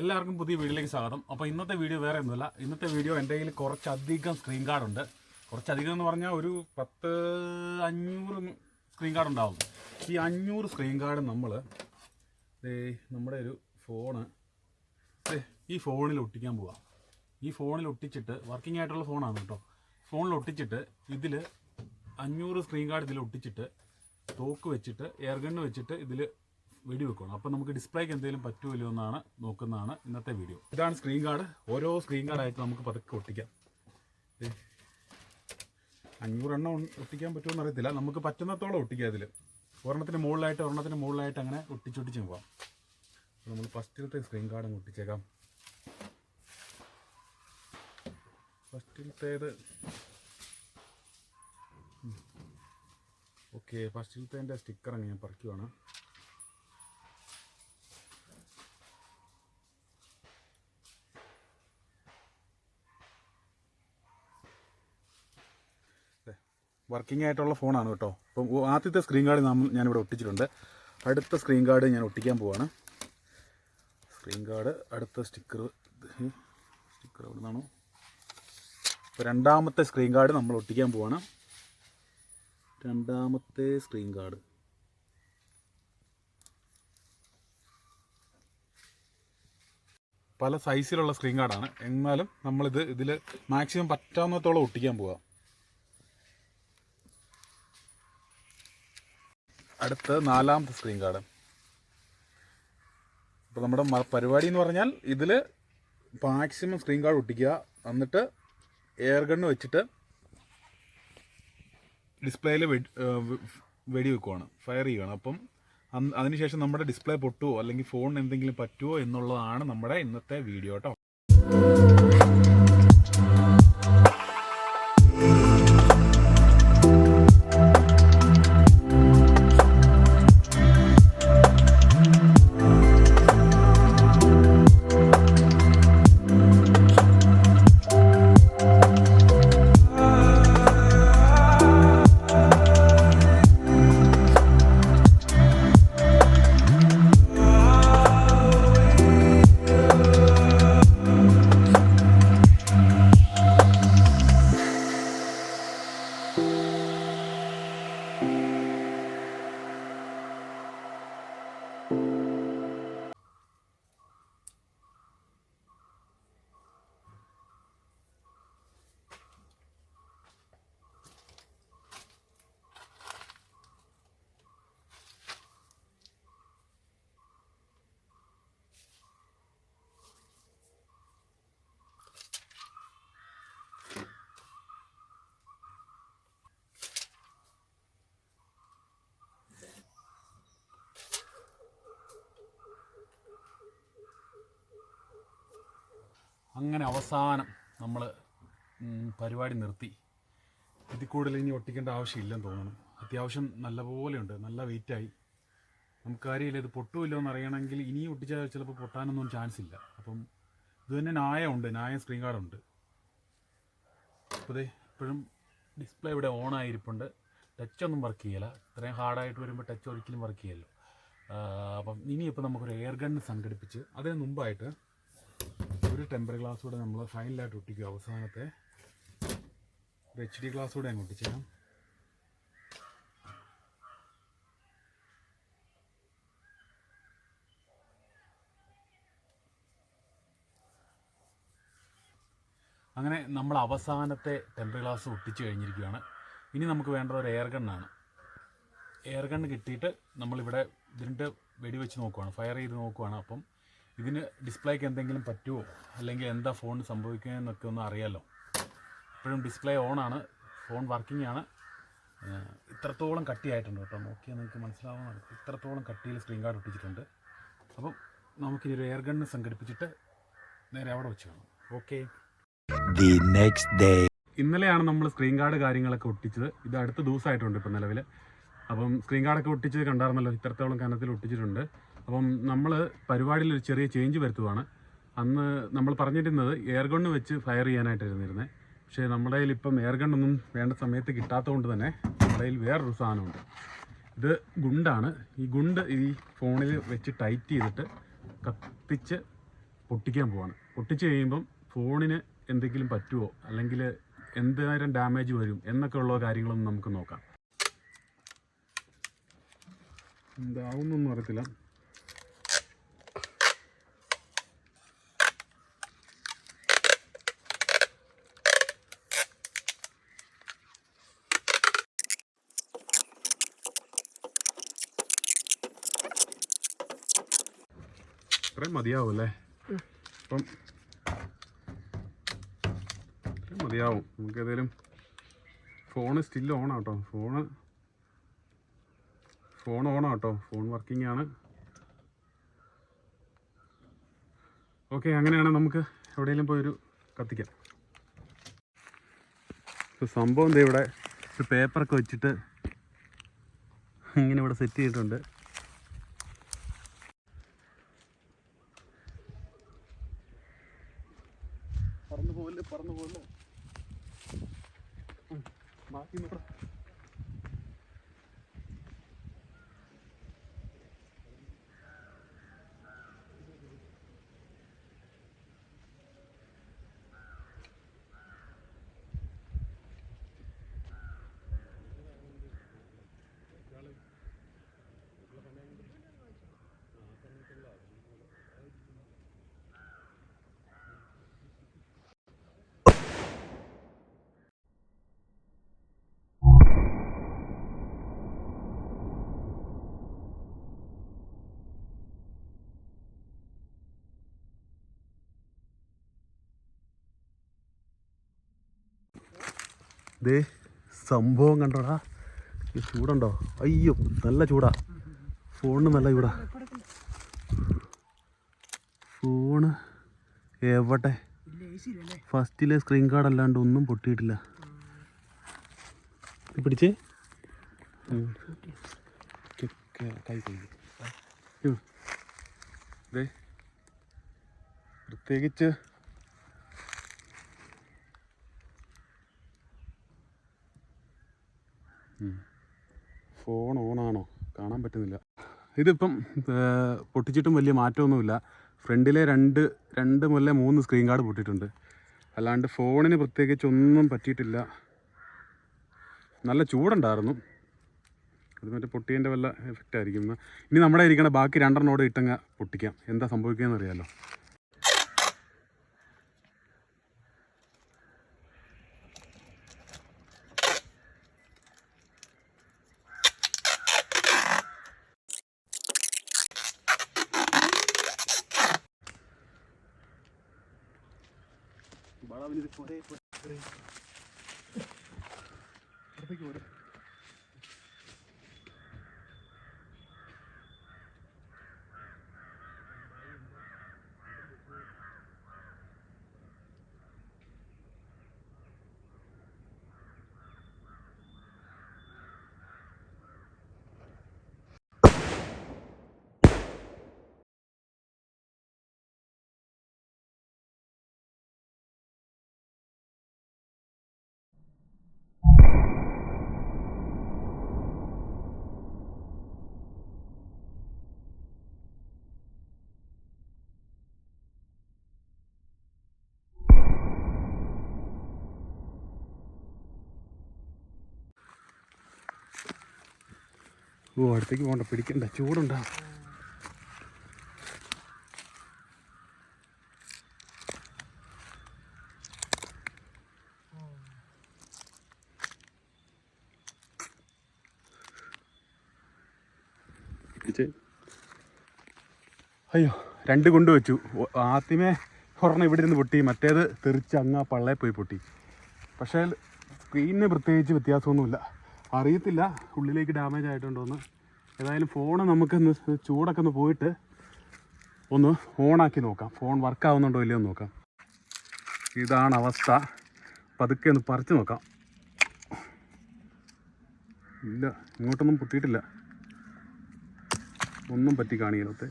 എല്ലാവർക്കും പുതിയ വീഡിയോയിലേക്ക് സ്വാഗതം. അപ്പോൾ ഇന്നത്തെ വീഡിയോ വേറെ ഒന്നുമില്ല. ഇന്നത്തെ വീഡിയോ എന്റെ കയ്യിൽ കുറച്ചധികം സ്ക്രീൻ കാർഡ് ഉണ്ട്. കുറച്ചധികം എന്ന് പറഞ്ഞാൽ ഒരു പത്ത് അഞ്ഞൂറ് സ്ക്രീൻ കാർഡ് ഉണ്ടാവും. ഈ അഞ്ഞൂറ് സ്ക്രീൻ കാർഡ് നമ്മൾ നമ്മുടെ ഒരു ഫോണ് ഈ ഫോണിൽ ഒട്ടിക്കാൻ പോവാം. ഈ ഫോണിൽ ഒട്ടിച്ചിട്ട് വർക്കിംഗ് ആയിട്ടുള്ള ഫോണാണ് കേട്ടോ. ഫോണിൽ ഒട്ടിച്ചിട്ട് ഇതിൽ അഞ്ഞൂറ് സ്ക്രീൻ കാർഡ് ഇതിൽ ഒട്ടിച്ചിട്ട് തോക്ക് വെച്ചിട്ട് എയർ ഗണ്ണ് വെച്ചിട്ട് ഇതിൽ വെടി വെക്കണം അപ്പോൾ നമുക്ക് ഡിസ്പ്ലേക്ക് എന്തെങ്കിലും പറ്റുമല്ലോ എന്നാണ് നോക്കുന്നതാണ് ഇന്നത്തെ വീഡിയോ ഇതാണ് സ്ക്രീൻ കാർഡ് ഓരോ സ്ക്രീൻ കാർഡായിട്ട് നമുക്ക് പതുക്കെ ഒട്ടിക്കാം. അഞ്ഞൂറെണ്ണം ഒട്ടിക്കാൻ പറ്റുമെന്ന് അറിയത്തില്ല നമുക്ക് പറ്റുന്നത്തോളം ഒട്ടിക്കാം അതിൽ ഒരെണ്ണത്തിന് മുകളിലായിട്ട് ഒരെണ്ണത്തിന് മുകളിലായിട്ട് അങ്ങനെ ഒട്ടിച്ചൊട്ടിച്ച് അപ്പോൾ നമ്മൾ ഫസ്റ്റിലത്തെ സ്ക്രീൻ കാർഡ് അങ്ങ് ഒട്ടിച്ചേക്കാം. ഫസ്റ്റിലത്തേത് ഓക്കെ ഫസ്റ്റിലത്തെ സ്റ്റിക്കർ അങ്ങ് ഞാൻ പറിക്കുവാണ്. വർക്കിംഗ് ആയിട്ടുള്ള ഫോണാണ് കേട്ടോ. അപ്പം ആദ്യത്തെ സ്ക്രീൻ കാർഡ് നമ്മൾ ഞാനിവിടെ ഒട്ടിച്ചിട്ടുണ്ട്. അടുത്ത സ്ക്രീൻ കാർഡ് ഞാൻ ഒട്ടിക്കാൻ പോവാണ്. സ്ക്രീൻ കാർഡ് അടുത്ത സ്റ്റിക്കർ സ്റ്റിക്കർ എവിടെ നിന്നാണോ അപ്പോൾ രണ്ടാമത്തെ സ്ക്രീൻ കാർഡ് നമ്മൾ ഒട്ടിക്കാൻ പോവാണ്. രണ്ടാമത്തെ സ്ക്രീൻ കാർഡ് പല സൈസിലുള്ള സ്ക്രീൻ കാർഡാണ് എന്നാലും നമ്മളിത് ഇതിൽ മാക്സിമം പറ്റാവുന്നത്തോളം ഒട്ടിക്കാൻ പോവാം. അടുത്ത നാലാമത്തെ സ്ക്രീൻ കാർഡ്. അപ്പോൾ നമ്മുടെ പരിപാടി എന്ന് പറഞ്ഞാൽ ഇതിൽ മാക്സിമം സ്ക്രീൻ കാർഡ് ഒട്ടിക്കുക. എന്നിട്ട് എയർ ഗണ്ണ് വെച്ചിട്ട് ഡിസ്പ്ലേയിൽ വെടി വെക്കുവാണ് ഫയർ ചെയ്യുകയാണ് അപ്പം അതിനുശേഷം നമ്മുടെ ഡിസ്പ്ലേ പൊട്ടുമോ അല്ലെങ്കിൽ ഫോണിന് എന്തെങ്കിലും പറ്റുമോ എന്നുള്ളതാണ് നമ്മുടെ ഇന്നത്തെ വീഡിയോ കേട്ടോ അങ്ങനെ അവസാനം നമ്മൾ പരിപാടി നിർത്തി. ഇതിൽ കൂടുതൽ ഇനി ഒട്ടിക്കേണ്ട ആവശ്യമില്ലെന്ന് തോന്നുന്നു. അത്യാവശ്യം നല്ലപോലെ ഉണ്ട്. നല്ല വെയിറ്റായി നമുക്ക് ഇത് പൊട്ടുമില്ലോ എന്ന് അറിയണമെങ്കിൽ ഇനി ഒട്ടിച്ചാൽ ചിലപ്പോൾ പൊട്ടാനൊന്നും ചാൻസ് ഇല്ല. അപ്പം ഇത് തന്നെ ഉണ്ട്. നായ സ്ക്രീൻ കാർഡുണ്ട് അപ്പോൾ ദേ ഇപ്പോഴും ഡിസ്പ്ലേ ഇവിടെ ഓൺ ആയിരിപ്പുണ്ട്. ടച്ച് ഒന്നും വർക്ക് ചെയ്യില്ല ഇത്രയും ഹാർഡായിട്ട് വരുമ്പോൾ ടച്ച് ഒരിക്കലും വർക്ക് ചെയ്യല്ലോ. അപ്പം ഇനിയിപ്പോൾ നമുക്കൊരു എയർ ഗൺ സംഘടിപ്പിച്ച് അതിന് മുമ്പായിട്ട് ഒരു ടെമ്പർ ഗ്ലാസ് കൂടെ നമ്മൾ ഫൈനലായിട്ട് ഒട്ടിക്കും. അവസാനത്തെ ഒരു എച്ച് ഡി ഗ്ലാസ് കൂടെ അങ്ങ് ഒട്ടിച്ചേക്കാം. അങ്ങനെ നമ്മൾ അവസാനത്തെ ടെമ്പർ ഗ്ലാസ് ഒട്ടിച്ച് കഴിഞ്ഞിരിക്കുകയാണ്. ഇനി നമുക്ക് വേണ്ട ഒരു എയർ ഗണ്ണാണ് എയർ ഗണ്ണ് കിട്ടിയിട്ട് നമ്മളിവിടെ ഇതിന്റെ വെടിവെച്ച് നോക്കുവാണ്. ഫയർ ചെയ്ത് നോക്കുവാണ്. അപ്പം ഇതിന് ഡിസ്പ്ലേക്ക് എന്തെങ്കിലും പറ്റുമോ അല്ലെങ്കിൽ എന്താ ഫോൺ സംഭവിക്കുക എന്നൊക്കെ ഒന്ന് അറിയാമല്ലോ ഇപ്പോഴും ഡിസ്പ്ലേ ഓണാണ് ഫോൺ വർക്കിംഗ് ആണ്. ഇത്രത്തോളം കട്ടിയായിട്ടുണ്ട് കേട്ടോ. നോക്കിയാൽ നിങ്ങൾക്ക് മനസ്സിലാവുന്ന ഇത്രത്തോളം കട്ടിയിൽ സ്ക്രീൻ കാർഡ് ഒട്ടിച്ചിട്ടുണ്ട്. അപ്പം നമുക്കിനി ഒരു എയർ ഗണ്ണ് സംഘടിപ്പിച്ചിട്ട് നേരെ അവിടെ വെച്ച് കാണാം. ഓക്കെ ദി നെക്സ്റ്റ് ഡേ ഇന്നലെയാണ് നമ്മൾ സ്ക്രീൻ കാർഡ് കാര്യങ്ങളൊക്കെ ഒട്ടിച്ചത്. ഇത് അടുത്ത ദിവസമായിട്ടുണ്ട് ഇപ്പം നിലവിൽ. അപ്പം സ്ക്രീൻ കാർഡൊക്കെ ഒട്ടിച്ചത് കണ്ടായിരുന്നല്ലോ. ഇത്രത്തോളം കനത്തിൽ ഒട്ടിച്ചിട്ടുണ്ട്. അപ്പം നമ്മൾ പരിപാടിയിൽ ഒരു ചെറിയ ചേഞ്ച് വരുത്തുവാണ്. അന്ന് നമ്മൾ പറഞ്ഞിരുന്നത് എയർ ഗണ്ണ് വെച്ച് ഫയർ ചെയ്യാനായിട്ടായിരുന്നു ഇരുന്നത് പക്ഷേ നമ്മുടെ കയ്യിൽ ഇപ്പം എയർ ഗണ്ണൊന്നും വേണ്ട സമയത്ത് കിട്ടാത്തതുകൊണ്ട് തന്നെ നമ്മുടെ കയ്യിൽ വേറൊരു സാധനമുണ്ട്. ഇത് ഗുണ്ടാണ്. ഈ ഗുണ്ട് ഈ ഫോണിൽ വെച്ച് ടൈറ്റ് ചെയ്തിട്ട് കത്തിച്ച് പൊട്ടിക്കാൻ പോവാണ്. പൊട്ടിച്ച് കഴിയുമ്പം ഫോണിന് എന്തെങ്കിലും പറ്റുമോ അല്ലെങ്കിൽ എന്തേരം ഡാമേജ് വരും? എന്നൊക്കെ ഉള്ള കാര്യങ്ങളൊന്നും നമുക്ക് നോക്കാം. എന്താവുന്നൊന്നും അറിയത്തില്ല. ഇത്രയും മതിയാവും അല്ലേ അപ്പം ഇത്രയും മതിയാവും നമുക്ക് ഏതെങ്കിലും ഫോണ് സ്റ്റിൽ ഓൺ ആട്ടോ. ഫോണ് ഫോൺ ഓൺ ആട്ടോ. ഫോൺ വർക്കിംഗ് ആണ്. ഓക്കെ അങ്ങനെയാണ് നമുക്ക് എവിടെയെങ്കിലും പോയി ഒരു കത്തിക്കാം. ഇപ്പൊ സംഭവം എന്താ ഇവിടെ ഒരു പേപ്പറൊക്കെ വെച്ചിട്ട് ഇങ്ങനെ ഇവിടെ സെറ്റ് ചെയ്തിട്ടുണ്ട്. പോകല്ലേ പറന്നു പോകല്ലേ ബാക്കി നോക്കാം ദേ സംഭവം കണ്ടോടാ. ഈ ചൂടുണ്ടോ? അയ്യോ നല്ല ചൂടാ. ഫോണിന് നല്ല ചൂടാ. ഫോണ് എവിടെ ഫസ്റ്റിലെ സ്ക്രീൻ കാർഡ് അല്ലാണ്ട് ഒന്നും പൊട്ടിയിട്ടില്ല. പിടിച്ച്. കെ- പ്രത്യേകിച്ച് ഫോൺ ഓണാണോ? കാണാൻ പറ്റുന്നില്ല. ഇതിപ്പം പൊട്ടിച്ചിട്ടും വലിയ മാറ്റമൊന്നുമില്ല. ഫ്രണ്ടിലെ രണ്ട് രണ്ട് മുതലേ മൂന്ന് സ്ക്രീൻ കാർഡ് പൊട്ടിയിട്ടുണ്ട്. അല്ലാണ്ട് ഫോണിന് പ്രത്യേകിച്ച് ഒന്നും പറ്റിയിട്ടില്ല. നല്ല ചൂടുണ്ടായിരുന്നു. അത് മറ്റേ പൊട്ടിയതിന്റെ വല്ല എഫക്റ്റ് ആയിരിക്കും. ഇനി നമ്മുടെ ഇരിക്കണ ബാക്കി രണ്ടെണ്ണോടെ ഇട്ടങ്ങ് പൊട്ടിക്കാം. എന്താ സംഭവിക്കുകയെന്ന് അറിയാമല്ലോ മഴ അവനിത് പോരെ പോരെ ഓ അടുത്തേക്ക് പോകണ്ട പിടിക്കണ്ട ചൂടുണ്ട. അയ്യോ രണ്ട് കൊണ്ട് വെച്ചു. ആദ്യമേ ഒരെണ്ണം ഇവിടെ ഇരുന്ന് പൊട്ടി മറ്റേത് തെറിച്ച് അങ്ങ് ആ പള്ളയെ പോയി പൊട്ടി. പക്ഷേ സ്ക്രീനിന് പ്രത്യേകിച്ച് വ്യത്യാസമൊന്നുമില്ല. അറിയത്തില്ല ഉള്ളിലേക്ക് ഡാമേജ് ആയിട്ടുണ്ടോയെന്ന് ഏതായാലും ഫോൺ നമുക്കൊന്ന് ചൂടൊക്കെ ഒന്ന് പോയിട്ട് ഒന്ന് ഓണാക്കി നോക്കാം. ഫോൺ വർക്ക് ആവുന്നുണ്ടോ ഇല്ലയോ എന്ന് നോക്കാം. ഇതാണ് അവസ്ഥ. പതുക്കെ ഒന്ന് പറിച്ച് നോക്കാം. ഇല്ല ഇങ്ങോട്ടൊന്നും പൊട്ടിയിട്ടില്ല. ഒന്നും പറ്റി കാണിക്കലത്തെ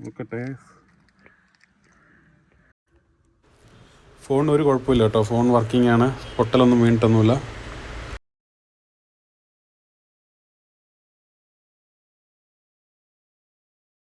നോക്കട്ടെ ഫോണിന് ഒരു കുഴപ്പമില്ല കേട്ടോ. ഫോൺ വർക്കിംഗ് ആണ്. പൊട്ടലൊന്നും വീണിട്ടൊന്നുമില്ല.